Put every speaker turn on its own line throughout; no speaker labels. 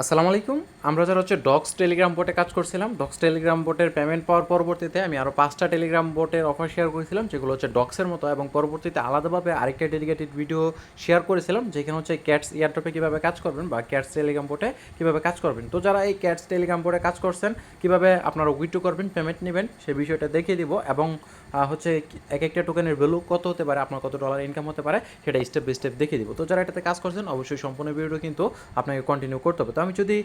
আসসালামু আলাইকুম। আমরা যারা হচ্ছে ডক্স টেলিগ্রাম বোটে কাজ করছিলাম ডক্স টেলিগ্রাম বোটের পেমেন্ট পাওয়ার পরবর্তীতে আমি আরও পাঁচটা টেলিগ্রাম বোটের অফার শেয়ার করেছিলাম, যেগুলো হচ্ছে ডক্সের মতো এবং পরবর্তীতে আলাদাভাবে আরেকটা ডেডিকেটেড ভিডিও শেয়ার করেছিলাম, যেখানে হচ্ছে ক্যাটস ইয়ারটপে কীভাবে কাজ করবেন বা ক্যাটস টেলিগ্রাম বোটে কীভাবে কাজ করবেন। তো যারা এই ক্যাটস টেলিগ্রাম বোটে কাজ করছেন, কীভাবে আপনারা উইথড্র করবেন পেমেন্ট নেবেন সেই বিষয়টা দেখিয়ে দিব এবং হচ্ছে এক একটা টোকেনের ভ্যালু কত হতে পারে, আপনার কত ডলার ইনকাম হতে পারে, সেটা স্টেপ বাই স্টেপ দেখিয়ে দিব। তো যারা এটাতে কাজ করছেন, অবশ্যই সম্পূর্ণ ভিডিও কিন্তু আপনাকে কন্টিনিউ করতে হবে। তো আমি যদি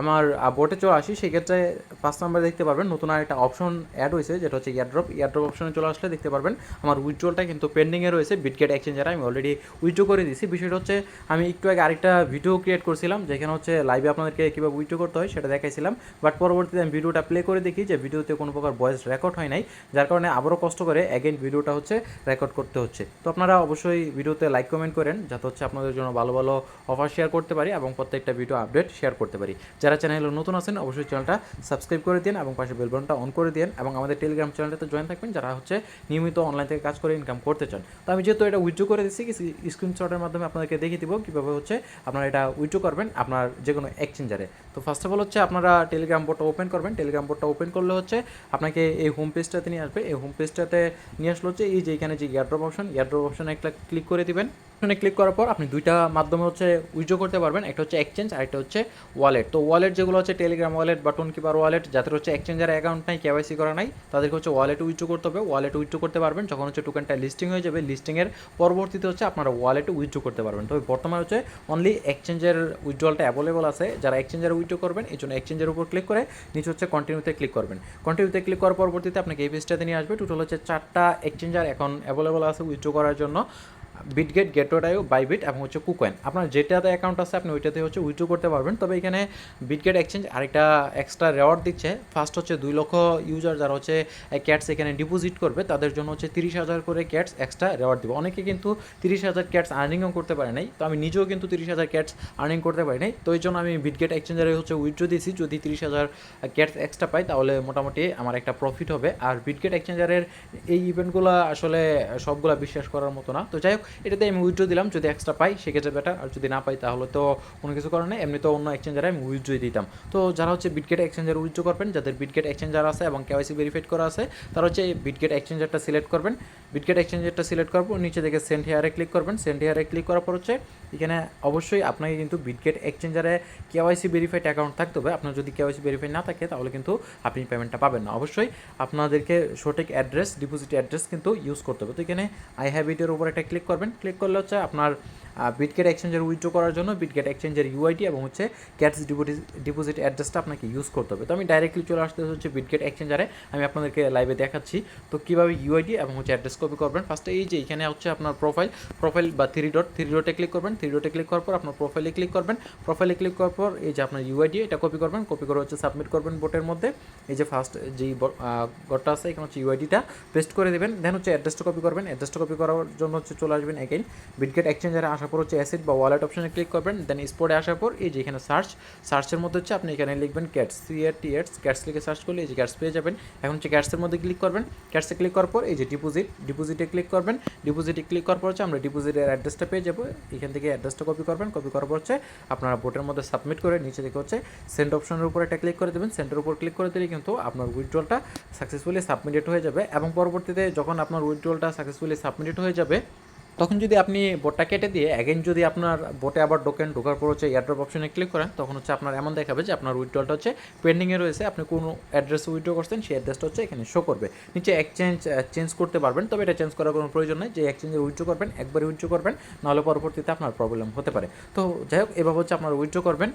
আমার বোটে চলে আসি, সেক্ষেত্রে পাঁচ নাম্বার দেখতে পারবেন, নতুন আরেকটা অপশন অ্যাড হয়েছে, যেটা হচ্ছে ইয়ারড্রপ ইয়ারড্রপ অপশনে চলে আসলে দেখতে পারবেন, আমার উইথড্রলটা কিন্তু পেন্ডিংয়ে রয়েছে বিটগেট এক্সচেঞ্জারে আমি অলরেডি উইথড্র করে দিয়েছি। বিষয়টা হচ্ছে, আমি একটু আগে আরেকটা ভিডিও ক্রিয়েট করছিলাম, যেখানে হচ্ছে লাইভে আপনাদেরকে কীভাবে উইথড্র করতে হয়, সেটা দেখাইছিলাম। বাট পরবর্তীতে আমি ভিডিওটা প্লে করে দেখি যে ভিডিওতে কোনো প্রকার ভয়েস রেকর্ড হয় নাই, যার কারণে আবারও কষ্ট করে অ্যাগেন ভিডিওটা হচ্ছে রেকর্ড করতে হচ্ছে। তো আপনারা অবশ্যই ভিডিওতে লাইক কমেন্ট করেন, যাতে হচ্ছে আপনাদের জন্য ভালো ভালো অফার শেয়ার করতে পারি এবং প্রত্যেকটা ভিডিও আপডেট শেয়ার করতে পারি। যারা চ্যানেলে নতুন আছেন, অবশ্যই চ্যানেলটা সাবস্ক্রাইব করে দিন এবং পাশে বেলবনটা অন করে দিন এবং আমাদের টেলিগ্রাম চ্যানেলটাতে জয়েন থাকবেন, যারা হচ্ছে নিয়মিত অনলাইন থেকে কাজ করে ইনকাম করতে চান। তো আমি যেহেতু এটা উইথড্র করে দিচ্ছি স্ক্রিনশটের মাধ্যমে আপনাদেরকে দেখিয়ে দিব কীভাবে হচ্ছে আপনারা এটা উইথড্র করবেন আপনার যে কোনো এক্সচেঞ্জারে তো ফার্স্ট অফ অল হচ্ছে আপনারা টেলিগ্রাম বোর্ডটা ওপেন করবেন। টেলিগ্রাম বোর্ডটা ওপেন করলে হচ্ছে আপনাকে এই হোম পেজটাতে নিয়ে আসবে। এই হোম পেজটাতে নিয়ে আসলো হচ্ছে এই যে এখানে যে ইয়ারড্রপ অপশন ইয়ারড্রপ অপশনে একটা ক্লিক করে দিবেন। অপশনে ক্লিক করার পর আপনি দুইটা মাধ্যমে হচ্ছে উইথড্র করতে পারবেন। একটা হচ্ছে এক্সচেঞ্জ আর একটা হচ্ছে ওয়ালেট তো ওয়ালেট যেগুলো হচ্ছে টেলিগ্রাম ওয়ালেট বা কিপার ওয়ালেট যাদের হচ্ছে এক্সচেঞ্জার অ্যাকাউন্ট নাই কেওয়াইসি করা নাই, তাদেরকে হচ্ছে ওয়ালেট উইথড্র করতে হবে। ওয়ালেট উইথড্র করতে পারবেন। যখন হচ্ছে টোকেনটা লিস্টিং হয়ে যাবে লিস্টিংয়ের পরবর্তীতে হচ্ছে আপনারা ওয়ালেট উইথড্র করতে পারবেন। তবে বর্তমানে হচ্ছে অনলি এক্সচেঞ্জের উইথড্রলটা অ্যাভেলেবল আছে। যারা এক্সচেঞ্জার উইথড্র করবেন, এই জন্য এক্সচেঞ্জের উপর ক্লিক করে নিচে হচ্ছে কন্টিনিউতে ক্লিক করবেন। কন্টিনিউতে ক্লিক করার পরবর্তীতে আপনাকে এই পেজটাতে নিয়ে আসবে। টোটাল হচ্ছে চারটা এক্সচেঞ্জার এখন অ্যাভেলেবল আছে উইথড্র করার জন্য। বিটগেট গেটোডাইও বাইবিট এবং হচ্ছে কুকয়েন আপনার যেটাতে অ্যাকাউন্ট আছে, আপনি ওইটাতে হচ্ছে উইথড্র করতে পারবেন। তবে এখানে বিটগেট এক্সচেঞ্জ আরেকটা এক্সট্রা রেওয়ার্ড দিচ্ছে। ফার্স্ট হচ্ছে দুই লক্ষ ইউজার যারা হচ্ছে ক্যাটস এখানে ডিপোজিট করবে, তাদের জন্য হচ্ছে তিরিশ হাজার করে ক্যাটস এক্সট্রা রেওয়ার্ড দেবে। অনেকে কিন্তু তিরিশ হাজার ক্যাটস আর্নিংও করতে পারে নাই, তো আমি নিজেও কিন্তু তিরিশ হাজার ক্যাটস আর্নিং করতে পারি নাই। তো এই জন্য আমি বিটগেট এক্সচেঞ্জারে হচ্ছে উইথড্র দিয়েছি। যদি তিরিশ হাজার ক্যাটস এক্সট্রা পাই, তাহলে মোটামুটি আমার একটা প্রফিট হবে। আর বিটগেট এক্সচেঞ্জারের এই ইভেন্টগুলো আসলে সবগুলা বিশ্বাস করার মতো না। তো যাই হোক এটাতে আমি উইথড্র দিলাম, যদি এক্সট্রা পাই, সেক্ষেত্রে বেটার আর যদি না পাই, তাহলে তো কোনো কিছু নেই। এমনি তো অন্য এক্সচেঞ্জারে আমি উইথড্রই দিতাম। তো যারা হচ্ছে বিটগেট এক্সচেঞ্জার উইথড্র করবেন, যাদের বিটগেট এক্সচেঞ্জার আছে এবং কেওয়াইসি ভেরিফাইড করা আছে, তারা হচ্ছে বিটগেট এক্সচেঞ্জারটা সিলেক্ট করবেন। বিটগেট এক্সচেঞ্জারটা সিলেক্ট করার পর নিচে থেকে সেন্ট হেয়ারে ক্লিক করবেন। সেন্ট হেয়ারে ক্লিক করার পর হচ্ছে এখানে অবশ্যই আপনাকে কিন্তু বিটগেট এক্সচেঞ্জারে কেওয়াইসি ভেরিফাইড অ্যাকাউন্ট থাকতে হবে। আপনার যদি কেওয়াইসি ভেরিফাই না থাকে, তাহলে কিন্তু আপনি পেমেন্টটা পাবেন না। অবশ্যই আপনাদেরকে সঠিক অ্যাড্রেস ডিপোজিট অ্যাড্রেস কিন্তু ইউজ করতে হবে। তো এখানে আই হ্যাভ ইটের উপর একটা ক্লিক করবেন। ক্লিক করলে হচ্ছে আপনার বিটগেট এক্সচেঞ্জের উইথড্র করার জন্য বিটগেট এক্সচেঞ্জের ইউআইডি এবং হচ্ছে ক্যাটস ডিপোজিট ডিপোজিট অ্যাড্রেসটা আপনাকে ইউজ করতে হবে। তো আমি ডাইরেক্টলি চলে আসতে হচ্ছে বিটগেট এক্সচেঞ্জারে আমি আপনাদেরকে লাইভে দেখাচ্ছি। তো কীভাবে ইউআইডি এবং হচ্ছে অ্যাড্রেস কপি করবেন? ফার্স্টে এই যে এখানে হচ্ছে আপনার প্রোফাইল প্রোফাইল বা থ্রি ডট থ্রি ডটে ক্লিক করবেন। থ্রি ডটে ক্লিক করার পর আপনার প্রোফাইলে ক্লিক করবেন। প্রোফাইলে ক্লিক করার পর এই যে আপনার ইউআইডি এটা কপি করবেন। কপি করে হচ্ছে সাবমিট করবেন বোটের মধ্যে। এই যে ফার্স্ট যেই গটটা আছে, এখানে হচ্ছে ইউআইডিটা পেস্ট করে দেবেন। দেন হচ্ছে অ্যাড্রেসটা কপি করবেন। অ্যাড্রেসটা কপি করার জন্য হচ্ছে চলে আসবেন এগেইন বিটগেট এক্সচেঞ্জারে আসার পর হচ্ছে অ্যাসিড বা ওয়ালেট অপশনে ক্লিক করবেন দেন স্পোর্টে আসার পর এই যে এখানে সার্চ সার্চের মধ্যে হচ্ছে আপনি এখানে লিখবেন ক্যাটস টি এটস ক্যাটস লিখে সার্চ করলে এই যে ক্যাটস পেয়ে যাবেন। এখন হচ্ছে ক্যাটসের মধ্যে ক্লিক করবেন। ক্যাটসে ক্লিক করার পর এই যে ডিপোজিট ডিপোজিটে ক্লিক করবেন। ডিপোজিটে ক্লিক করার পর হচ্ছে আমরা ডিপোজিটের অ্যাড্রেসটা পেয়ে যাব। এখান থেকে অ্যাড্রেসটা কপি করবেন। কপি করার পর হচ্ছে আপনারা বোটের মধ্যে সাবমিট করে নিচে থেকে হচ্ছে সেন্ড অপশনের উপর একটা ক্লিক করে দেবেন। সেন্টের উপর ক্লিক করে দিলে কিন্তু আপনার উইথড্রলটা সাকসেসফুলি সাবমিটেড হয়ে যাবে এবং পরবর্তীতে যখন আপনার উইথড্রলটা সাকসেসফুলি সাবমিটেড হয়ে যাবে তখন যদি আপনি বোটটা কেটে দিয়ে অ্যাগেন যদি আপনার বোটে আবার ঢোকেন, ঢোকার পর হচ্ছে এয়ারড্রপ অপশনে ক্লিক করেন, তখন হচ্ছে আপনার এমন দেখাবে যে আপনার উইথড্রলটা হচ্ছে পেন্ডিংয়ে রয়েছে। আপনি কোন অ্যাড্রেসে উইথড্র করছেন, সেই অ্যাড্রেসটা হচ্ছে এখানে শো করবে। নিচে এক্সচেঞ্জ চেঞ্জ করতে পারবেন, তবে এটা চেঞ্জ করার কোনো প্রয়োজন নেই। যে এক্সচেঞ্জে উইথড্র করবেন, একবারই উইথড্র করবেন, নাহলে পরবর্তীতে আপনার প্রবলেম হতে পারে। তো যাই হোক, এভাবে হচ্ছে আপনার উইথড্র করবেন।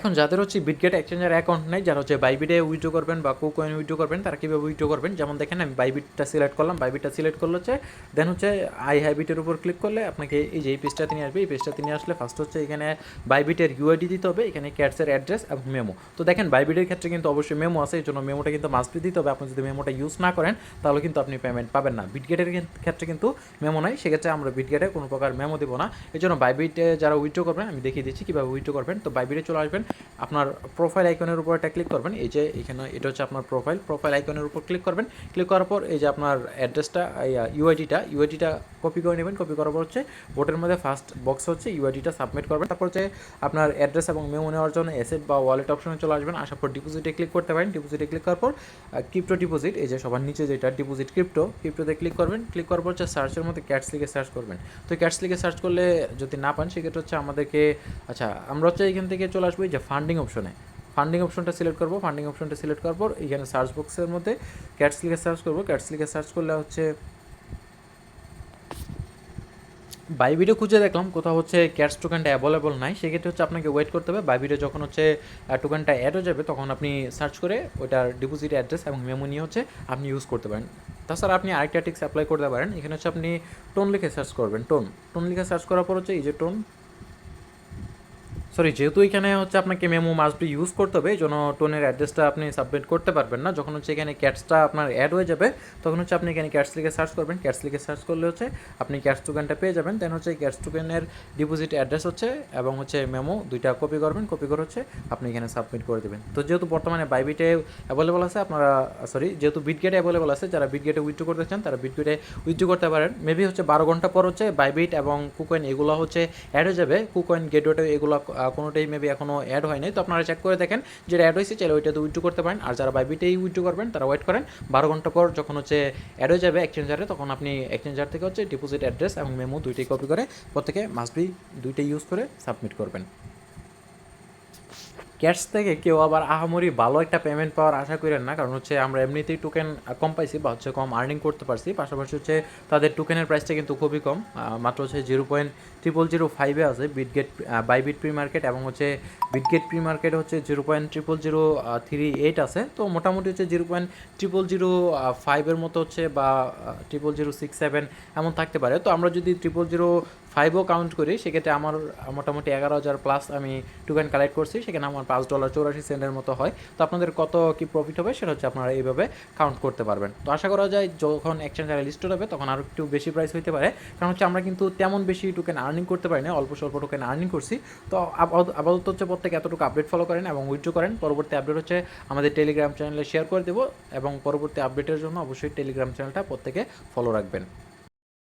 এখন যাদের হচ্ছে বিটগেট এক্সচেঞ্জার অ্যাকাউন্ট নেই, যারা হচ্ছে বাইবিটে উইথড্র করবেন বা কো কয়েন উইথড্র করবেন, তারা কীভাবে উইথড্র করবেন? যেমন দেখেন, আমি বাইবিটটা সিলেক্ট করলাম বাইবিটটা সিলেক্ট করলে হচ্ছে দেন হচ্ছে আই হ্যাবিটের উপর ক্লিক করলে আপনাকে এই যে এই পেজটাতে নিয়ে আসবে, এই পেজটাতে নিয়ে আসলে ফার্স্ট হচ্ছে এখানে বাইবিটের ইউআইডি দিতে হবে, এখানে ক্যাটসের অ্যাড্রেস এবং মেমো তো দেখেন বাইবিটের ক্ষেত্রে কিন্তু অবশ্যই মেমো আছে এই জন্য মেমোটা কিন্তু মাস্ট দিতে হবে। আপনি যদি মেমোটা ইউজ না করেন, তাহলে কিন্তু আপনি পেমেন্ট পাবেন না। বিটগেটের ক্ষেত্রে কিন্তু মেমো নাই, সেক্ষেত্রে আমরা বিটগেটে কোনো প্রকার মেমো দেবো না। এই জন্য বাইবিটে যারা উইথড্র করবেন, আমি দেখিয়ে দিচ্ছি কীভাবে উইথড্র করবেন। তো বাইবিটে চলে আসবেন আপনার প্রোফাইল আইকনের উপর একটা ক্লিক করবেন। এই যে এখানে এটা হচ্ছে আপনার প্রোফাইল প্রোফাইল আইকনের উপর ক্লিক করবেন। ক্লিক করার পর এই যে আপনার অ্যাড্রেসটা ইউআইডিটা ইউআইডিটা কপি করে নেবেন। কপি করার পর হচ্ছে বোটের মধ্যে ফার্স্ট বক্স হচ্ছে ইউআইডিটা সাবমিট করবেন। তারপর হচ্ছে আপনার অ্যাড্রেস এবং মেমো নেওয়ার জন্য এসেট বা ওয়ালেট অপশনে চলে আসবেন। আসার পর ডিপোজিটে ক্লিক করতে পারেন। ডিপোজিটে ক্লিক করার পর ক্রিপ্টো ডিপোজিট এই যে সবার নিচে যেটা ডিপোজিট ক্রিপ্টো ক্রিপ্টোতে ক্লিক করবেন। ক্লিক করার পর হচ্ছে সার্চের মধ্যে ক্যাটস লিখে সার্চ করবেন। তো ক্যাটস লিখে সার্চ করলে যদি না পান, সেক্ষেত্রে হচ্ছে আমাদেরকে আচ্ছা আমরা হচ্ছে এখান থেকে চলে আসব। যে ফান্ডিং অপশনে ফান্ডিং অপশনটা সিলেক্ট করব ফান্ডিং অপশনটা সিলেক্ট করার পর এখানে সার্চ বক্সের মধ্যে ক্যাটস লিখে সার্চ করব। ক্যাটস লিখে সার্চ করলে হচ্ছে বাই ভিডিও খুঁজে দেখলাম, কোথাও হচ্ছে ক্যাটস টোকেনটা অ্যাভেলেবল নাই। সেক্ষেত্রে হচ্ছে আপনাকে ওয়েট করতে হবে। বাই ভিডিও যখন হচ্ছে টোকেনটা অ্যাড হয়ে যাবে, তখন আপনি সার্চ করে ওইটার ডিপোজিট অ্যাড্রেস এবং মেমো নিয়ে হচ্ছে আপনি ইউজ করতে পারেন। তাছাড়া আপনি আরেকটা টিক্স অ্যাপ্লাই করতে পারেন। এখানে হচ্ছে আপনি টোন লিখে সার্চ করবেন টোন টোন লিখে সার্চ করার পর হচ্ছে এই যে টোন সরি যেহেতু এখানে হচ্ছে আপনাকে মেমো মাস্ট ইউজ করতে হবে এই জন্য টোনের অ্যাড্রেসটা আপনি সাবমিট করতে পারবেন না। যখন হচ্ছে এখানে ক্যাটসটা আপনার অ্যাড হয়ে যাবে, তখন হচ্ছে আপনি এখানে ক্যাটস লিখে সার্চ করবেন। ক্যাটস লিখে সার্চ করলে হচ্ছে আপনি ক্যাটস টোকেনটা পেয়ে যাবেন। দেন হচ্ছে ক্যাটস টোকেনের ডিপোজিট অ্যাড্রেস হচ্ছে এবং হচ্ছে মেমো দুইটা কপি করবেন। কপি করে হচ্ছে আপনি এখানে সাবমিট করে দেবেন। তো যেহেতু বর্তমানে বাইবিটে অ্যাভেলেবল আছে, আপনারা সরি যেহেতু বিটগেটে অ্যাভেলেবল আছে, যারা বিটগেটে উইথড্র করতে চান, তারা বিটগেটে উইথড্র করতে পারেন। মেবি হচ্ছে বারো ঘণ্টা পর হচ্ছে বাইবিট এবং কুকয়েন এগুলো হচ্ছে অ্যাড হয়ে যাবে। কুকয়েন গেটওয়েটে এগুলো কোনোটাই মেবি এখনও অ্যাড হয়নি তো আপনারা চেক করে দেখেন, যেটা অ্যাড হয়েছে, চাইলে ওইটাতে উইথড্র করতে পারেন। আর যারা বাইবিটেই উইথড্র করবেন, তারা ওয়েট করেন। বারো ঘণ্টা পর যখন হচ্ছে অ্যাড হয়ে যাবে এক্সচেঞ্জারে তখন আপনি এক্সচেঞ্জার থেকে হচ্ছে ডিপোজিট অ্যাড্রেস এবং মেমো দুইটাই কপি করে প্রত্যেকে মাস্টবি দুইটাই ইউজ করে সাবমিট করবেন। ক্যাশ থেকে কেউ আবার আহামরি ভালো একটা পেমেন্ট পাওয়ার আশা করেন না, কারণ হচ্ছে আমরা এমনিতেই টোকেন কম পাইছি বা হচ্ছে কম আর্নিং করতে পারছি। পাশাপাশি হচ্ছে তাদের টোকেনের প্রাইসটা কিন্তু খুবই কম মাত্র হচ্ছে জিরো পয়েন্ট ট্রিপল জিরো ফাইভে আছে Bitget by bit pre market এবং হচ্ছে বিটগেট প্রি মার্কেট হচ্ছে zero point triple zero three eight আছে। তো মোটামুটি হচ্ছে জিরো পয়েন্ট ট্রিপল জিরো ফাইভের মতো হচ্ছে বা ট্রিপল জিরো সিক্স সেভেন এমন থাকতে পারে। তো আমরা যদি ট্রিপল জিরো ফাইভও কাউন্ট করি, সেক্ষেত্রে আমার মোটামুটি এগারো হাজার প্লাস আমি টোকেন কালেক্ট করছি। সেখানে আমার পাঁচ ডলার চৌরাশি সেন্টের মতো হয়। তো আপনাদের কত কি প্রফিট হবে সেটা হচ্ছে আপনারা এইভাবে কাউন্ট করতে পারবেন। তো আশা করা যায় যখন এক্সচেঞ্জারে লিস্ট হবে, তখন আরও একটু বেশি প্রাইস হইতে পারে। কারণ হচ্ছে আমরা কিন্তু তেমন বেশি টোকেন আর্নিং করতে পারি না অল্প স্বল্প টোকেন আর্নিং করছি। তো আপাতত- হচ্ছে প্রত্যেকে এতটুকু আপডেট ফলো করেন এবং উইথড্রো করেন। পরবর্তী আপডেট হচ্ছে আমাদের টেলিগ্রাম চ্যানেলে শেয়ার করে দেবো এবং পরবর্তী আপডেটের জন্য অবশ্যই টেলিগ্রাম চ্যানেলটা প্রত্যেকে ফলো রাখবেন।